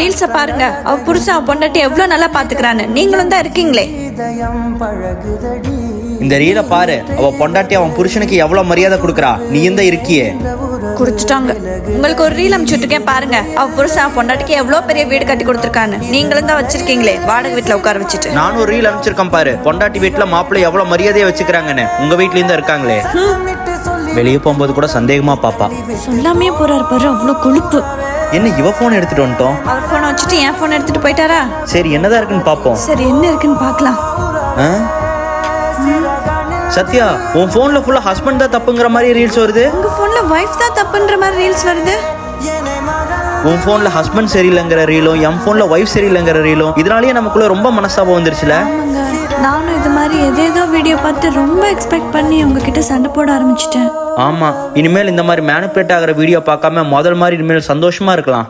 ரீல்ஸ பாருங்க. அவ புருஷன் பொண்டாட்டி எவ்வளவு நல்லா பாத்துக்கிறான்னு நீங்களும் தான் இருக்கீங்களே. இந்த ரீலை பாரு. அவ பொண்டாட்டி அவன் புருஷனுக்கு எவ்வளவு மரியாதை கொடுக்கறா. நீ இந்த இருக்கியே. குடிச்சிட்டாங்க. உங்களுக்கு ஒரு ரீல் அனுப்பிச்சுட்டு இருக்கேன் பாருங்க. அவ புருஷன் பொண்டாட்டிக்கு எவ்வளவு பெரிய வீடு கட்டி கொடுத்துருக்கான்னு. நீங்களும் தான் வச்சிருக்கீங்களே. வாடகை வீட்டுல உட்கார வச்சுட்டு. நானும் ஒரு ரீல் அனுப்பிச்சிருக்கேன் பாரு. பொண்டாட்டி வீட்டுல மாப்பிள்ளை எவ்வளவு மரியாதையை வச்சுக்கிறாங்கன்னு. உங்க வீட்லயும் தான் இருக்காங்களே. வெளியே போகும்போது கூட சந்தேகமா பாப்பா. சொல்லாமே போறாரு பாரு. அவ்வளவு கொழுப்பு. என்ன இவ போன் எடுத்துட்டு வந்துட்டோம்? அவர் போனை வச்சுட்டு என் போன் எடுத்துட்டு போயிட்டாரா? சரி என்னதான் இருக்குன்னு பாப்போம் சரி என்ன இருக்குன்னு பார்க்கலாம்? சத்யா உன் போன்ல ஃபுல்லா ஹஸ்பண்ட் தான் தப்புங்கிற மாதிரி ரீல்ஸ் வருது? உங்க போன்ல வைஃப் தான் தப்புன்ற மாதிரி ரீல்ஸ் வருது? உன் போன்ல ஹஸ்பண்ட் சரியில்லைங்கிற ரீலும் என் போன்ல ஒய்ஃப் சரியில்லைங்கிற ரீலும் இதனாலயே நமக்குள்ள ரொம்ப மனஸ்தாபம் வந்துருச்சுல? நானும் இது மாதிரி எதேதோ வீடியோ பார்த்து ரொம்ப எக்ஸ்பெக்ட் பண்ணி உங்ககிட்ட சண்டை போட ஆரம்பிச்சிட்டேன். ஆமா இனிமேல் இந்த மாதிரி மேனிபுலேட் ஆகிற வீடியோ பார்க்காம முதல் மாதிரி இனிமேல் சந்தோஷமா இருக்கலாம்.